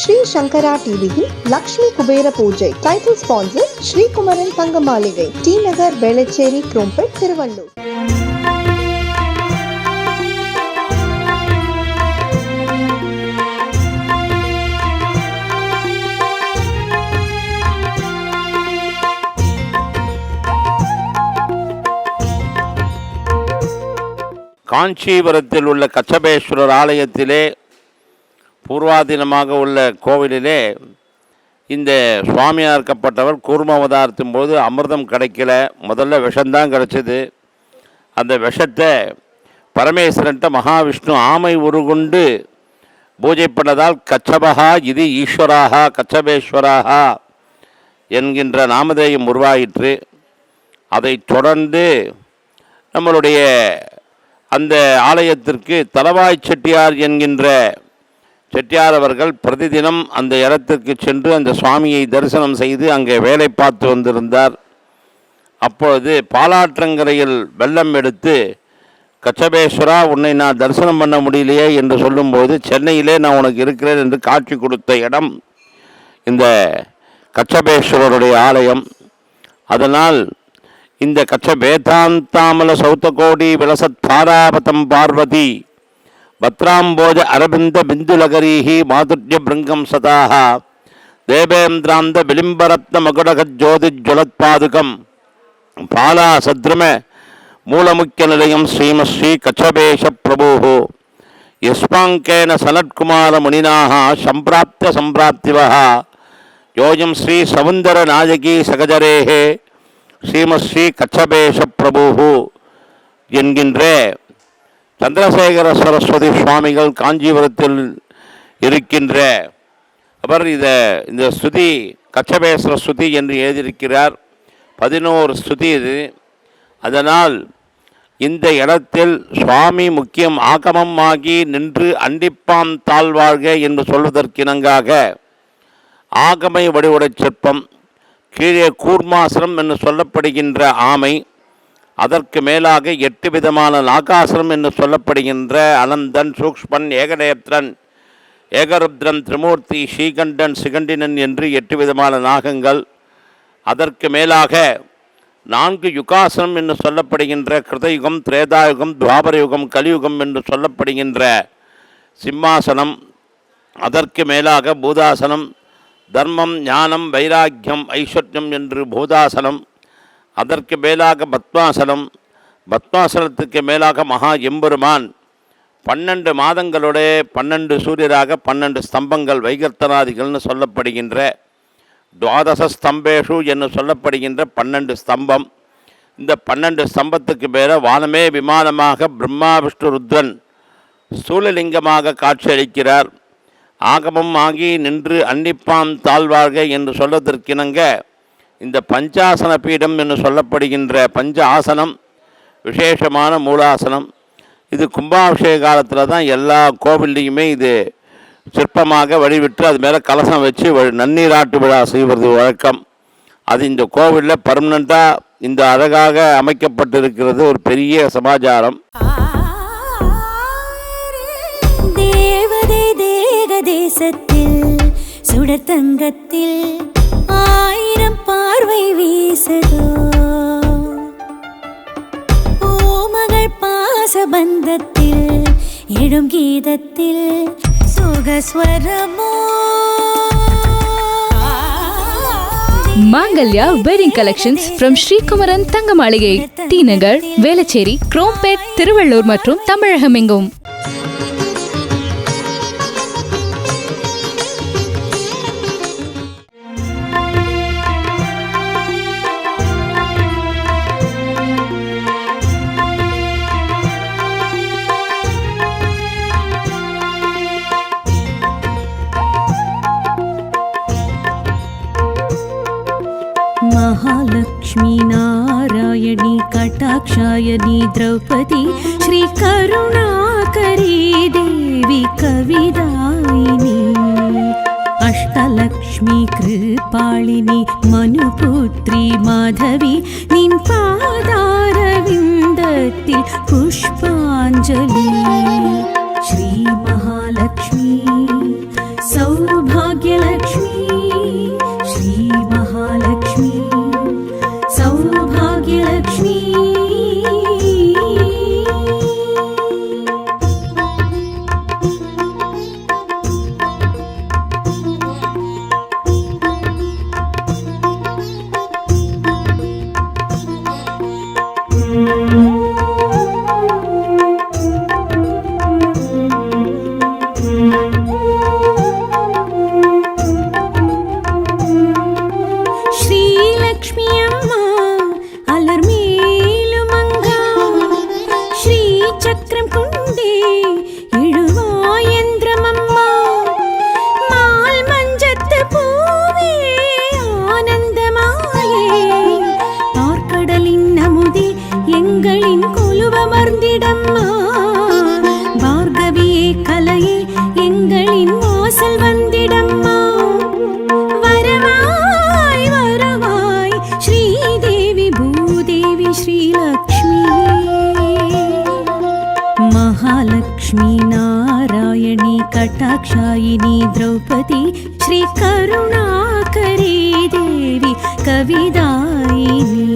ஸ்ரீ சங்கரா டிவியில் லக்ஷ்மி குபேர பூஜை. Title sponsor Sri Kumaran Thanga Maligai T Nagar Velachery Chromepet Tiruvallur. காஞ்சிபுரத்தில் உள்ள கச்சபேஸ்வரர் ஆலயத்திலே பூர்வாதீனமாக உள்ள கோவிலிலே இந்த சுவாமியார்க்கப்பட்டவர் கூர்ம அவதாரத்தின் போது அமிர்தம் கிடைக்கல. முதல்ல விஷம்தான் கிடச்சிது. அந்த விஷத்தை பரமேஸ்வரன்ட்ட மகாவிஷ்ணு ஆமை உருகொண்டு பூஜை பண்ணதால் கச்சபகா இது ஈஸ்வராகா கச்சபேஸ்வராகா என்கின்ற நாமதேயம் உருவாயிற்று. அதைத் தொடர்ந்து நம்மளுடைய அந்த ஆலயத்திற்கு தலவாய் செட்டியார் என்கின்ற செட்டியார் அவர்கள் பிரதிதினம் அந்த இடத்திற்கு சென்று அந்த சுவாமியை தரிசனம் செய்து அங்கே வேலை பார்த்து வந்திருந்தார். அப்பொழுது பாலாற்றங்கரையில் வெள்ளம் எடுத்து கச்சபேஸ்வரா உன்னை நான் தரிசனம் பண்ண முடியலையே என்று சொல்லும்போது சென்னையிலே நான் உனக்கு இருக்கிறேன் என்று காட்சி கொடுத்த இடம் இந்த கச்சபேஸ்வரருடைய ஆலயம். அதனால் இந்த கச்ச வேதாந்தாமல சௌத்தகோடி விலசத் பாராபதம் பார்வதி. பத்ராம்போஜ அரபிந்த பிந்துலகரீஹி மாதுர்ய பிருங்கம் சதாக தேவேந்திராந்த விளிம்பரத்ன மகுடக ஜோதி ஜுவலத்பாதுகம் பாலா சத்ரும மூலமுக்கிய நிலையம் ஸ்ரீமஸ்ரீ கச்சபேஷ பிரபு யஸ்மாங்கேன சனத்குமார முனினாக சம்பிராப்த சம்பிராப்திவः யோஜம் ஸ்ரீ சவுந்தர நாயகி சகஜரேகே ஸ்ரீமஸ்ரீ கச்சபேஷ பிரபு என்கின்ற சந்திரசேகர சரஸ்வதி சுவாமிகள் காஞ்சிபுரத்தில் இருக்கின்ற அவர் இதை இந்த ஸ்துதி கச்சபேஸ்வர ஸ்துதி என்று எழுதியிருக்கிறார். பதினோரு ஸ்துதி இது. அதனால் இந்த இடத்தில் சுவாமி முக்கியம் ஆகமம் ஆகி நின்று அண்டிப்பான் தாழ்வாழ்க என்று சொல்வதற்கிணங்காக ஆகமை வடிவுடைச் சிற்பம் கீழே கூர்மாசிரம் என்று சொல்லப்படுகின்ற ஆமை அதற்கு மேலாக எட்டு விதமான நாகாசனம் என்று சொல்லப்படுகின்ற அனந்தன் சூக்ஷ்மன் ஏகநேத்ரன் ஏகருத்ரன் திரிமூர்த்தி ஸ்ரீகண்டன் சிகண்டினன் என்று எட்டு விதமான நாகங்கள். அதற்கு மேலாக நான்கு யுகாசனம் என்று சொல்லப்படுகின்ற கிருதயுகம் திரேதாயுகம் துவாபரயுகம் கலியுகம் என்று சொல்லப்படுகின்ற சிம்மாசனம். அதற்கு மேலாக பூதாசனம். தர்மம் ஞானம் வைராக்கியம் ஐஸ்வர்யம் என்று பூதாசனம் அதற்கு மேலாக பத்மாசனம் பத்மாசனத்துக்கு மேலாக மகா எம்பெருமான் பன்னெண்டு மாதங்களுடைய பன்னெண்டு சூரியராக பன்னெண்டு ஸ்தம்பங்கள் வைகர்த்தனாதிகள்னு சொல்லப்படுகின்ற துவாதச ஸ்தம்பேஷு என்று சொல்லப்படுகின்ற பன்னெண்டு ஸ்தம்பம். இந்த பன்னெண்டு ஸ்தம்பத்துக்கு மேலே வானமே விமானமாக பிரம்மா விஷ்ணு ருத்ரன் ஸ்தூலலிங்கமாக காட்சியளிக்கிறார். ஆகமம் ஆகி நின்று அன்னிப்பாம் தாழ்வார்கள் என்று சொல்லதற்கிணங்க இந்த பஞ்சாசன பீடம் என்று சொல்லப்படுகின்ற பஞ்ச ஆசனம் விசேஷமான மூலாசனம். இது கும்பாபிஷேக காலத்தில் தான் எல்லா கோவில்லையுமே இது சிற்பமாக வழிவிட்டு அது மேலே கலசம் வச்சு நன்னீராட்டு விழா செய்வது வழக்கம். அது இந்த கோவிலில் பர்மனண்ட்டாக இந்த அழகாக அமைக்கப்பட்டிருக்கிறது ஒரு பெரிய சமாச்சாரம். தேசத்தில் சுடர் தங்கத்தில் ஆயிரம் பார்வை வீசதோ? பூமகள் பாசபந்தத்தில் எழும் கீதத்தில் சுகஸ்வரமோ? Mangalya wedding collections from Srikumaran Thanga Maligai T Nagar Velachery Chromepet Tiruvallur மற்றும் தமிழகம் எங்கும் लक्ष्मीनारायणी कटाक्षायणी द्रौपदी श्रीकरुणाकरी देवी कविदायिनी अष्टलक्ष्मी कृपालिनि मनुपुत्री माधवी निन्पादारविन्दति पुष्पाञ्जलि श्रीमहा లక్ష్మీనారాయణి కటాక్షాయిని ద్రౌపది శ్రీ కరుణాకరీ దేవి కవిదాయిని.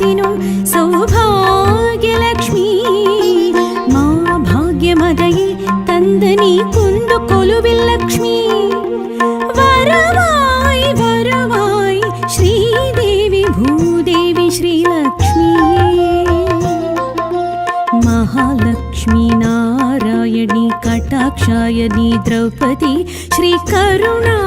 శాంతిను సౌభాగ్యలక్ష్మి మా భాగ్యమదయే తందని కుండు కొలువిల్ లక్ష్మి వరవాయ్ వరవాయ్ శ్రీదేవి భూదేవి శ్రీలక్ష్మి మహాలక్ష్మి నారాయణి కటాక్షాయని ద్రౌపది శ్రీ కరుణా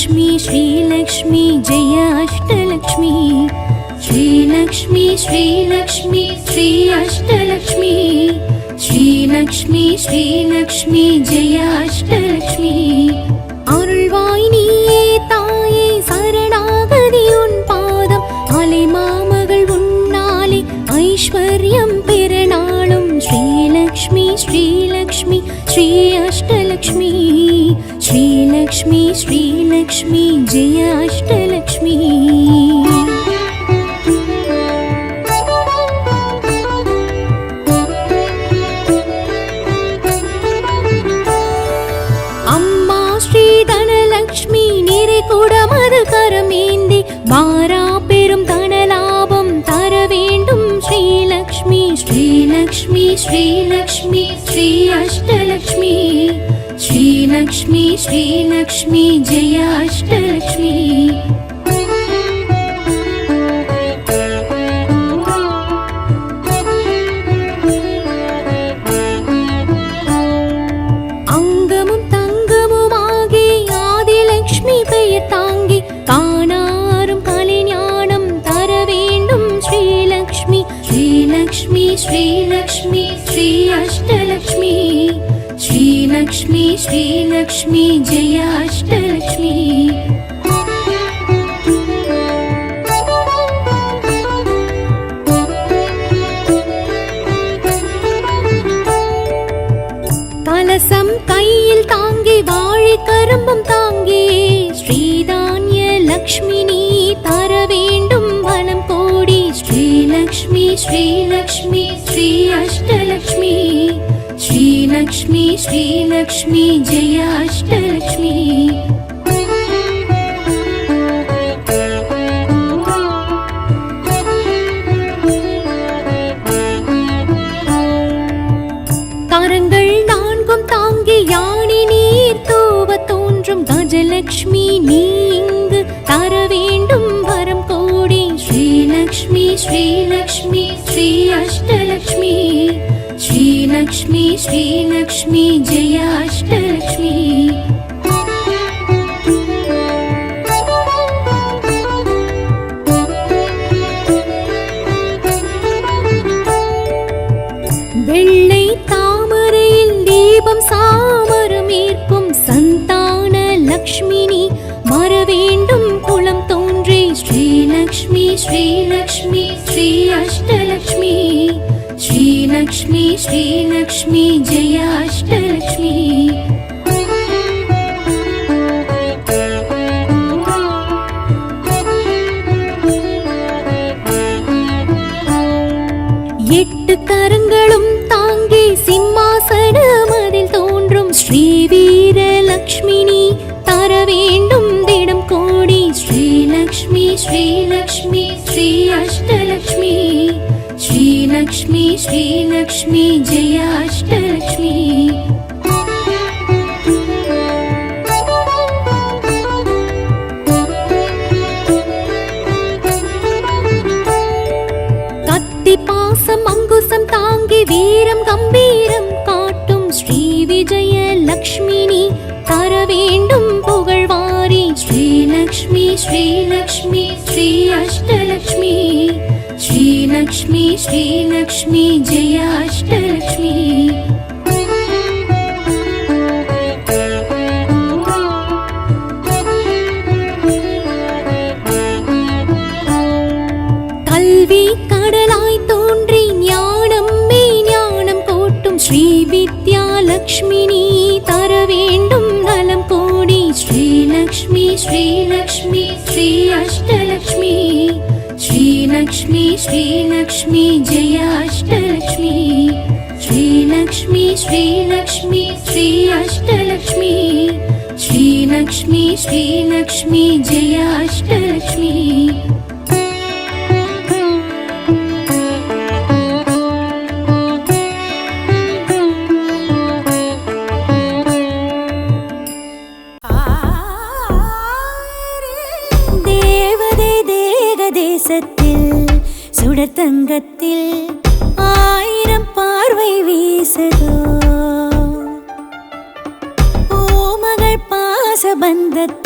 श्रीलक्ष्मी श्रीलक्ष्मी जय अष्टलक्ष्मी श्रीलक्ष्मी श्रीलक्ष्मी श्री अष्टलक्ष्मी श्रीलक्ष्मी श्रीलक्ष्मी जय अष्टलक्ष्मी அருள்வாய் நீயே தாயே சரணாகதி உன் பாதம் அலை மாமகள் உன்னாலே ஐஸ்வர்யம் பெறநாளும் ஸ்ரீலக்ஷ்மி ஸ்ரீலக்ஷ்மி ஸ்ரீ அஷ்டலக்ஷ்மி லக்ஷ்மி ஸ்ரீலக்ஷ்மி ஜெய அஷ்டலக்ஷ்மி அம்மா ஸ்ரீ தனலக்ஷ்மி நிறை குடமது கரமேந்தி மாறா பெரும் தனலாபம் தர வேண்டும் ஸ்ரீலக்ஷ்மி ஸ்ரீலக்ஷ்மி ஸ்ரீ लक्ष्मी श्रीलक्ष्मी जयाष्टलक्ष्मी। लक्ष्मी श्रीलक्ष्मी जयाष्टलक्ष्मी கலசம் கையில் தாங்கி வாழி கரும்பும் தாங்கி ஸ்ரீதான்ய லக்ஷ்மி நீ தர வேண்டும் வனம் கோடி. ஸ்ரீலக்ஷ்மி ஸ்ரீலக்ஷ்மி ஸ்ரீ அஷ்டலக்ஷ்மி. லக்ஷ்மி ஸ்ரீலக்ஷ்மி ஜெய அஷ்டலக்ஷ்மி. கரங்கள் நான்கும் தாங்கி யானி நீர் தோவ தோன்றும் கஜலக்ஷ்மி நீ. ஸ்ரீலக்ஷ்மி ஸ்ரீலக்ஷ்மி ஸ்ரீ அஷ்டலக்ஷ்மி. ஸ்ரீலக்ஷ்மி ஸ்ரீலக்ஷ்மி ஜெய அஷ்டலக்ஷ்மி. வெள்ளை தாமரையில் தீபம் சாமரம் சந்தான லக்ஷ்மினி. குளம் தோன்றி ஸ்ரீலக்ஷ்மி ஸ்ரீலக்ஷ்மி ष्टलक्ष्मी श्रीलक्ष्मी श्रीलक्ष्मी जयाष्टलक्ष्मी ஸ்ரீலக்ஷ்மி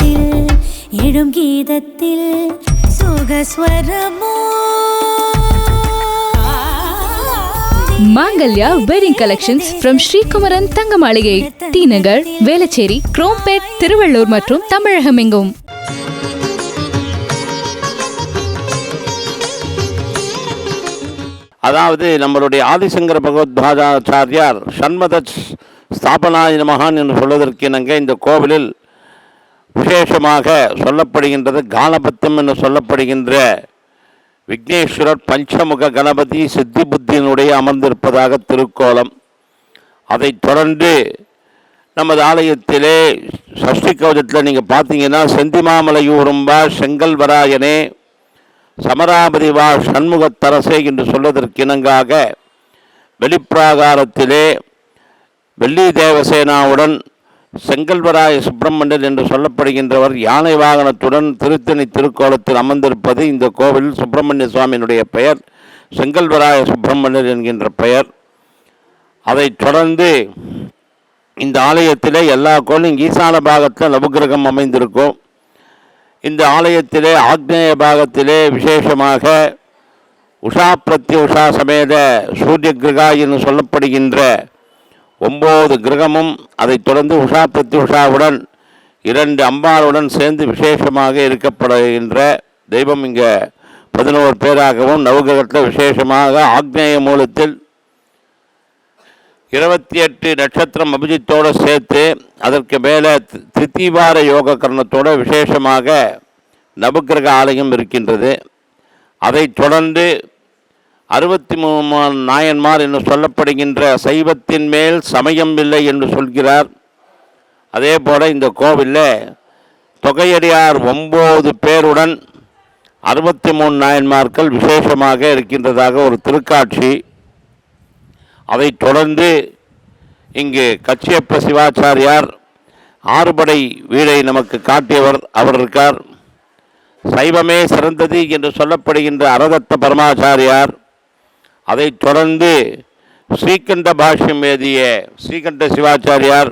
பாசபந்தத்தில் எழும் கீதத்தில் சுகஸ்வரமோ? Mangalya wedding collections from Srikumaran Thanga Maligai T Nagar Velachery Chromepet Tiruvallur மற்றும் தமிழகம் எங்கும். அதாவது நம்மளுடைய ஆதிசங்கர பகவத்பாதாச்சாரியார் சண்மத ஸ்தாபனாய மகான் என்று சொல்வதற்கு இணங்க இந்த கோவிலில் விசேஷமாக சொல்லப்படுகின்றது கானபத்தம் என்று சொல்லப்படுகின்ற விக்னேஸ்வரர் பஞ்சமுக கணபதி சித்தி புத்தியினுடைய அமர்ந்திருப்பதாக திருக்கோலம். அதைத் தொடர்ந்து நமது ஆலயத்திலே சஷ்டி கவசத்தில் நீங்கள் பார்த்தீங்கன்னா செந்திமாமலையூரும்பா செங்கல்வராயனே சமராபதி வா சண்முகத்தரசே என்று சொல்வதற்கு இணங்காக வெளிப்பிராகாரத்திலே வெள்ளி தேவசேனாவுடன் செங்கல்வராய சுப்பிரமணியர் என்று சொல்லப்படுகின்றவர் யானை வாகனத்துடன் திருத்தணி திருக்கோலத்தில் அமர்ந்திருப்பது இந்த கோவில் சுப்பிரமணிய சுவாமியினுடைய பெயர் செங்கல்வராய சுப்பிரமணியர் என்கின்ற பெயர். அதைத் தொடர்ந்து இந்த ஆலயத்திலே எல்லா கோயிலும் ஈசான பாகத்தில் நவகிரகம் அமைந்திருக்கும். இந்த ஆலயத்திலே ஆக்னேய பாகத்திலே விசேஷமாக உஷா பிரத்யுஷா சமேத சூரிய கிரகா என்று சொல்லப்படுகின்ற ஒம்பது கிரகமும் அதைத் தொடர்ந்து உஷா பிரத்யுஷாவுடன் இரண்டு அம்பாளுடன் சேர்ந்து விசேஷமாக இருக்கப்படுகின்ற தெய்வம் இங்கே பதினோரு பேராகவும் நவகிரகத்தில் விசேஷமாக ஆக்னேய மூலத்தில் இருபத்தி எட்டு நட்சத்திரம் அபிஜித்தோடு சேர்த்து அதற்கு மேலே தித்திவார யோக கரணத்தோட விசேஷமாக நவக்கிரக ஆலயம் இருக்கின்றது. அதைத் தொடர்ந்து அறுபத்தி மூணு நாயன்மார் என்று சொல்லப்படுகின்ற சைவத்தின் மேல் சமயம் இல்லை என்று சொல்கிறார். அதே போல் இந்த கோவிலில் தொகையடியார் ஒம்பது பேருடன் அறுபத்தி மூணு நாயன்மார்கள் விசேஷமாக இருக்கின்றதாக ஒரு திருக்காட்சி. அதை தொடர்ந்து இங்கு கச்சியப்ப சிவாச்சாரியார் ஆறுபடை வீடை நமக்கு காட்டியவர் அவர் இருக்கார். சைவமே சிறந்தது என்று சொல்லப்படுகின்ற அரதத்த பரமாச்சாரியார். அதைத் தொடர்ந்து ஸ்ரீகண்ட பாஷ்யம் எழுதிய ஸ்ரீகண்ட சிவாச்சாரியார்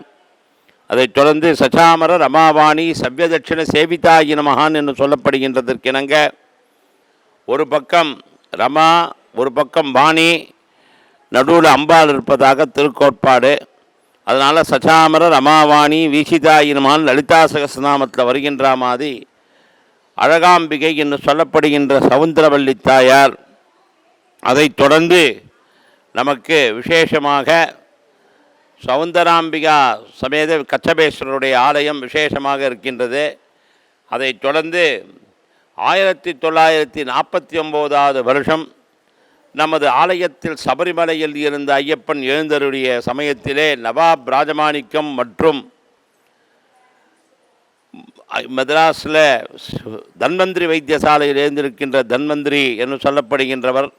அதைத் தொடர்ந்து சச்சாமர ரமாவாணி சவ்யதட்சிண சேவிதா இனமகான் என்று சொல்லப்படுகின்றதற்கிணங்க ஒரு பக்கம் ரமா ஒரு பக்கம் வாணி நடுவில் அம்பாள் இருப்பதாக திருக்கோட்பாடு. அதனால் சச்சாமர ரமாவாணி வீசிதாயினமான் லலிதா சகசநாமத்தில் வருகின்ற மாதிரி அழகாம்பிகை என்று சொல்லப்படுகின்ற சவுந்தரவல்லி தாயார் அதைத் தொடர்ந்து நமக்கு விசேஷமாக சவுந்தராம்பிகா சமேத கச்சபேஸ்வரருடைய ஆலயம் விசேஷமாக இருக்கின்றது. அதைத் தொடர்ந்து ஆயிரத்தி தொள்ளாயிரத்தி நாற்பத்தி ஒம்போதாவது வருஷம் நமது ஆலயத்தில் சபரிமலையில் இருந்த ஐயப்பன் எழுந்தருடைய சமயத்திலே நவாப் ராஜமாணிக்கம் மற்றும் மெத்ராஸில் தன்வந்திரி வைத்தியசாலையில் எழுந்திருக்கின்ற தன்வந்திரி என்று சொல்லப்படுகின்றவர்.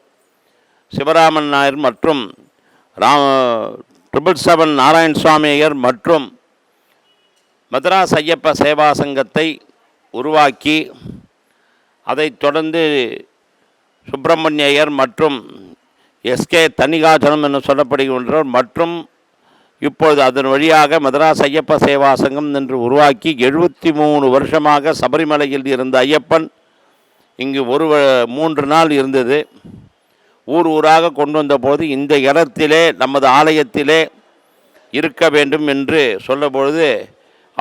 சிவராமன் நாயர் மற்றும் ராம ட்ரிபிள் செவன் நாராயண் சுவாமி ஐயர் மற்றும் மதராஸ் ஐயப்ப சேவா சங்கத்தை உருவாக்கி அதைத் தொடர்ந்து சுப்பிரமணிய ஐயர் மற்றும் எஸ்கே தனிகாச்சலம் என்று சொல்லப்படுகின்றவர் மற்றும் இப்பொழுது அதன் வழியாக மதராஸ் ஐயப்ப சேவா சங்கம் என்று உருவாக்கி எழுபத்தி மூணு வருஷமாக சபரிமலையில் இருந்த ஐயப்பன் இங்கு ஒரு மூன்று நாள் இருந்தது. ஊர் ஊராக கொண்டு வந்தபோது இந்த இடத்திலே நமது ஆலயத்திலே இருக்க வேண்டும் என்று சொல்லபொழுது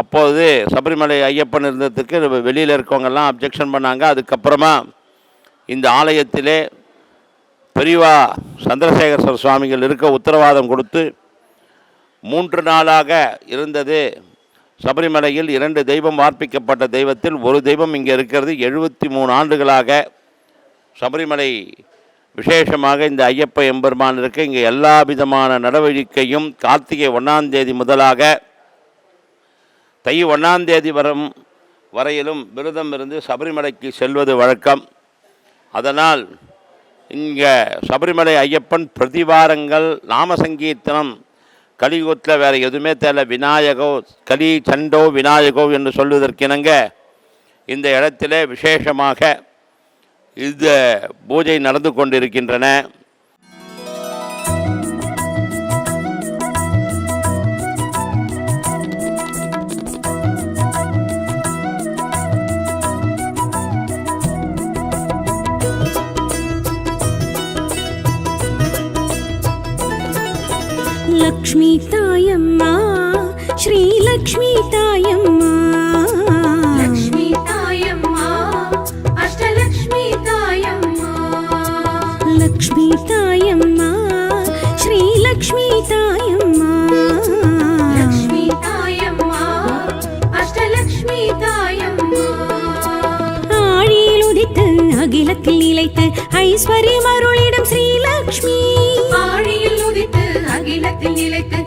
அப்போது சபரிமலை ஐயப்பன் இருந்ததுக்கு வெளியில் இருக்கவங்கெல்லாம் அப்ஜெக்ஷன் பண்ணாங்க. அதுக்கப்புறமா இந்த ஆலயத்திலே பெரியவா சந்திரசேகர சுவாமிகள் இருக்க உத்தரவாதம் கொடுத்து மூன்று நாளாக இருந்தது சபரிமலையில் இரண்டு தெய்வம் வார்ப்பிக்கப்பட்ட தெய்வத்தில் ஒரு தெய்வம் இங்கே இருக்கிறது. எழுபத்தி மூணு ஆண்டுகளாக சபரிமலை விசேஷமாக இந்த ஐயப்ப எம்பெருமானிற்கு இங்கே எல்லா விதமான நடவடிக்கையும் கார்த்திகை ஒன்றாந்தேதி முதலாக தை ஒன்றாந்தேதி வரும் வரையிலும் விரதம் இருந்து சபரிமலைக்கு செல்வது வழக்கம். அதனால் இங்கே சபரிமலை ஐயப்பன் பிரதிவாரங்கள் நாம சங்கீர்த்தனம் கலியுகத்தில் வேறு எதுவுமே தேவை விநாயகோ கலி சண்டோ விநாயகோ என்று சொல்வதற்கிணங்க இந்த இடத்திலே விசேஷமாக இந்த பூஜை நடந்து கொண்டிருக்கின்றன. லக்ஷ்மி தாயம்மா ஸ்ரீலக்ஷ்மி தாயம்மா. லக்ஷ்மி தாயம்மா ஸ்ரீ லக்ஷ்மி தாயம்மா. லக்ஷ்மி தாயம்மா அஷ்டலக்ஷ்மி தாயம்மா. ஆழியில் அகிலத்தில் நிலைத்து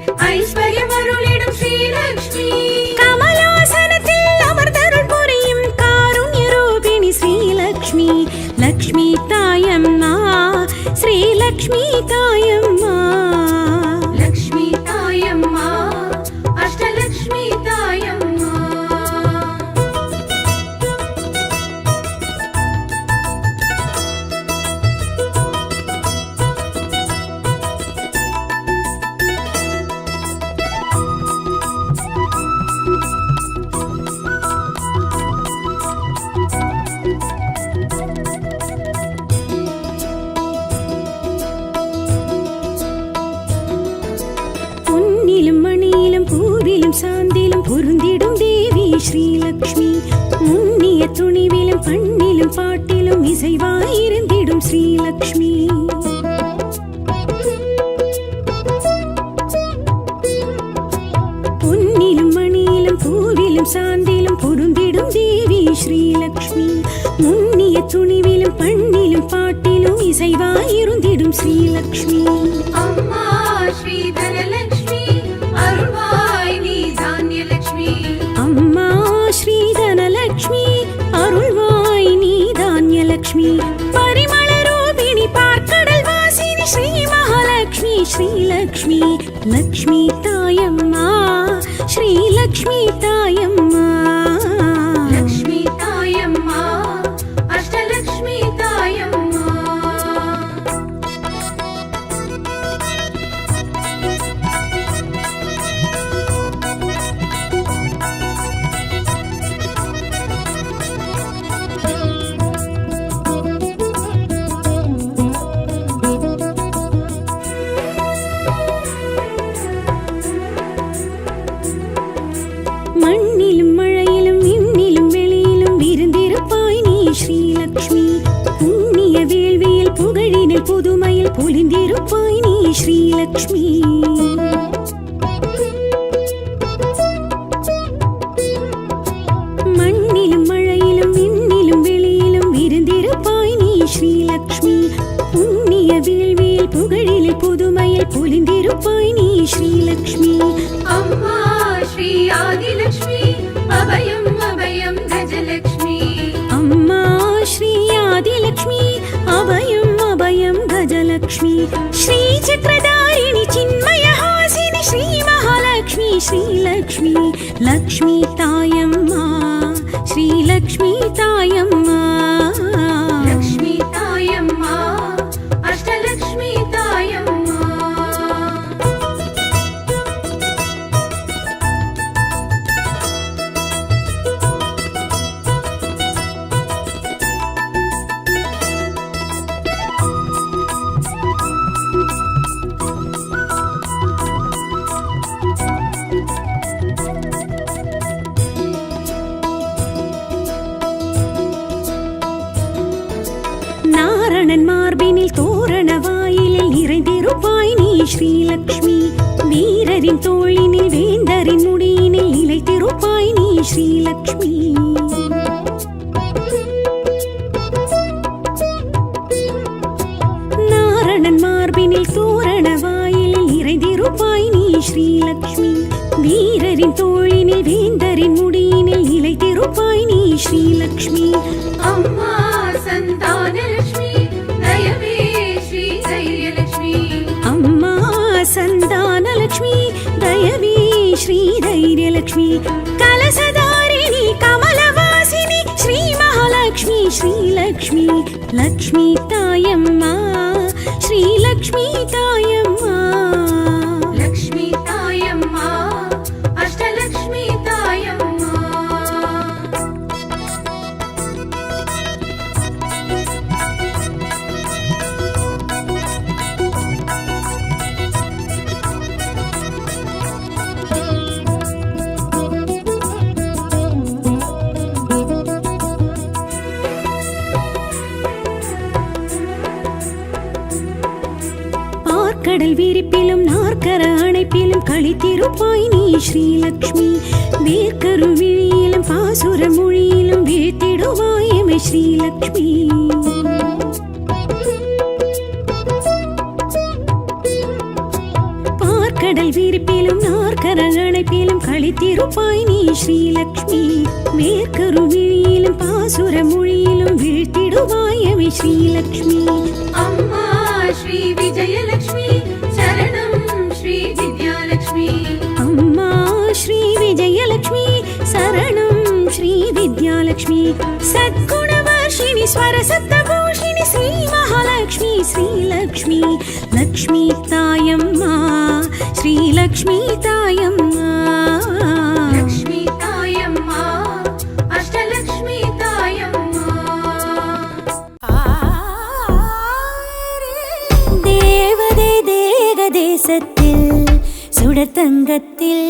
ஸ்ரீலக்ஷ்மி ஸ்ரீலக்ஷ்மி லக்ஷ்மி தாயம்மா ஸ்ரீலக்ஷ்மி தாயம்மா ஸ்ரீலக்ஷ்மி அம்மா ஸ்ரீ ஆதிலக்ஷ்மி அபயம் அபயம் கஜலக்ஷ்மி அம்மா ஸ்ரீ ஆதிலக்ஷ்மி அபயம் அபயம் கஜலக்ஷ்மி ஸ்ரீ சக்கரதாரிணி சின்மயஹாசினி ஸ்ரீ மகாலக்ஷ்மி ஸ்ரீலக்ஷ்மி லக்ஷ்மி தாயம்மா ஸ்ரீலக்ஷ்மி தாயம்மா ஸ்ரீலக்ஷ்மி நாரணன் மார்பினில் தோரண வாயிலில் நிறைந்திருப்பாய் நீ ஸ்ரீலக்ஷ்மி வீரரின் தோளினில் வேந்தரின் முடியினில் இலைத்திருப்பாய் நீ ஸ்ரீலக்ஷ்மி அம்மா சந்தானலக்ஷ்மி தயவே ஸ்ரீ தைரியலக்ஷ்மி அம்மா சந்தானலக்ஷ்மி தயவி மகாலட்சுமி ஸ்ரீலக்ஷ்மி லக்ஷ்மி தாயம்மா ஸ்ரீலக்ஷ்மி ஸ்ரீலக்ஷ்மி. வேர்க்கரு விழியிலும் பாசுர மொழியிலும் வீழ்த்திடுவாய் ஸ்ரீலக்ஷ்மி. பார்க்கடல் விரிப்பிலும் நாற்கரல் அணைப்பிலும் கழித்திருப்பாய் நீ ஸ்ரீலக்ஷ்மி. வேர்க்கரு விழியிலும் பாசுர மொழியிலும் வீழ்த்திடுவாய் ஸ்ரீலக்ஷ்மி. அம்மா ஸ்ரீ விஜயலக்ஷ்மி ஸ்வரசப்தபூஷிணி ஸ்ரீ மகாலட்சுமி ஸ்ரீலக்ஷ்மி லக்ஷ்மி தாயம்மா ஸ்ரீலக்ஷ்மி தாயம்மா லக்ஷ்மி தாயம்மா அஷ்டலக்ஷ்மி தாயம்மா தேவதே தேக தேசத்தில் சுடத்தங்கத்தில்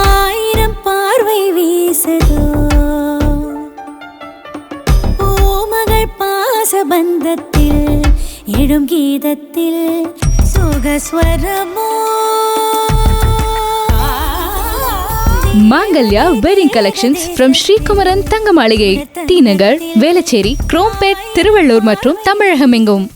ஆயிரம் பார்வை வீசதோ பாசபந்தத்தில் எழும் கீதத்தில் சுகஸ்வரமோ? Mangalya wedding collections from Srikumaran Thanga Maligai T Nagar Velachery Chromepet Tiruvallur மற்றும் தமிழகம் எங்கும்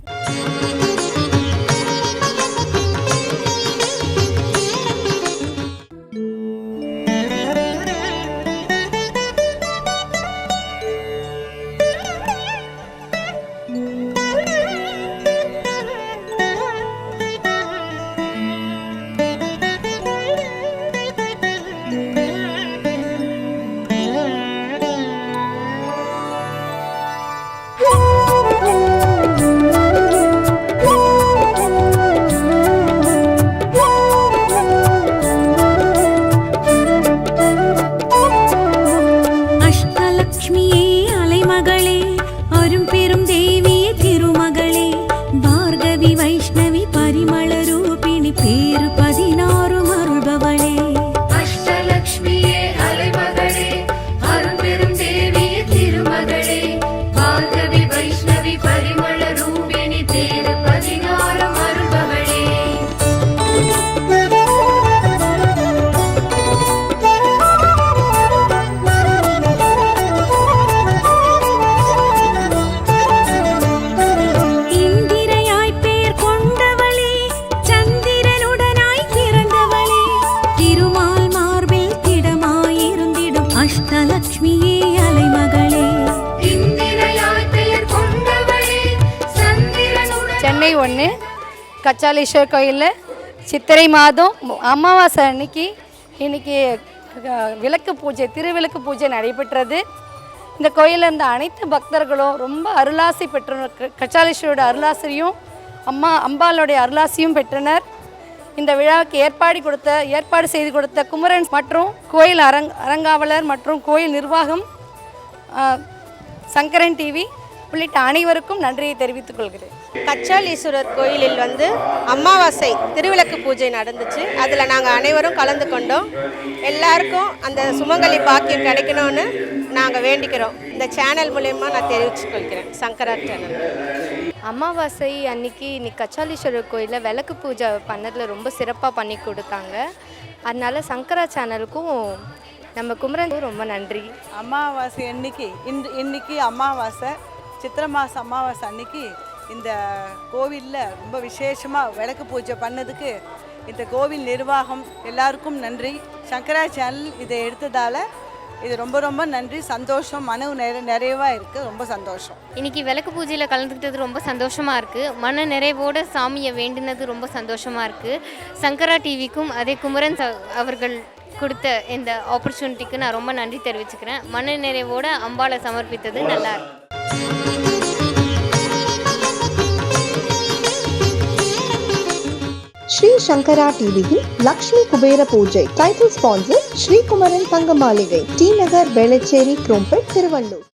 சென்னை ஒன்று கச்சாலீஸ்வர் கோயிலில் சித்திரை மாதம் அமாவாசை அன்னைக்கு இன்னைக்கு விளக்கு பூஜை திருவிளக்கு பூஜை நடைபெற்றது. இந்த கோயிலில் இருந்த அனைத்து பக்தர்களும் ரொம்ப அருளாசி பெற்றனர். க- கச்சாலீஸ்வரோட அருளாசியும் அம்மா அம்பாளுடைய அருளாசியும் பெற்றனர். இந்த விழாவுக்கு ஏற்பாடு கொடுத்த ஏற்பாடு செய்து கொடுத்த குமரன் மற்றும் கோயில் அரங் அரங்காவலர் மற்றும் கோயில் நிர்வாகம் சங்கரன் டிவி உள்ளிட்ட அனைவருக்கும் நன்றியை தெரிவித்துக் கொள்கிறேன். கச்சாலீஸ்வரர் கோயிலில் வந்து அமாவாசை திருவிளக்கு பூஜை நடந்துச்சு. அதில் நாங்கள் அனைவரும் கலந்து கொண்டோம். எல்லாருக்கும் அந்த சுமங்கலி பாக்கியம் கிடைக்கணும்னு நாங்கள் வேண்டிக்கிறோம். இந்த சேனல் மூலயமா நான் தெரிவித்துக் கொள்கிறேன். சங்கரா சேனல். அமாவாசை அன்னைக்கு இன்னைக்கு கச்சாலீஸ்வரர் கோயிலில் விளக்கு பூஜை பண்ணதில் ரொம்ப சிறப்பாக பண்ணி கொடுத்தாங்க. அதனால சங்கரா சேனலுக்கும் நம்ம குமரனுக்கும் ரொம்ப நன்றி. அமாவாசை அன்னைக்கு இந்த இன்னைக்கு அமாவாசை சித்திரை மாதம் அமாவாசை அன்னைக்கு இந்த கோவிலில் ரொம்ப விசேஷமாக விளக்கு பூஜை பண்ணதுக்கு இந்த கோவில் நிர்வாகம் எல்லாருக்கும் நன்றி. சங்கரா சேனல் இதை எடுத்ததால் இது ரொம்ப ரொம்ப நன்றி. சந்தோஷம் மன நிறை நிறைவாக இருக்குது ரொம்ப சந்தோஷம். இன்னைக்கு விளக்கு பூஜையில் கலந்துக்கிட்டது ரொம்ப சந்தோஷமாக இருக்குது மன நிறைவோடு சாமியை வேண்டினது ரொம்ப சந்தோஷமாக இருக்குது சங்கரா டிவிக்கும் அதே குமரன் ச- அவர்கள் கொடுத்த இந்த ஆப்பர்ச்சுனிட்டிக்கு நான் ரொம்ப நன்றி தெரிவிச்சுக்கிறேன். மன நிறைவோடு அம்பாளை சமர்ப்பித்தது நல்லா இருக்கு. ஸ்ரீ சங்கரா டிவியில் லக்ஷ்மி குபேர பூஜை. Title sponsor Sri Kumaran Thanga Maligai T Nagar Velachery Chromepet Tiruvallur.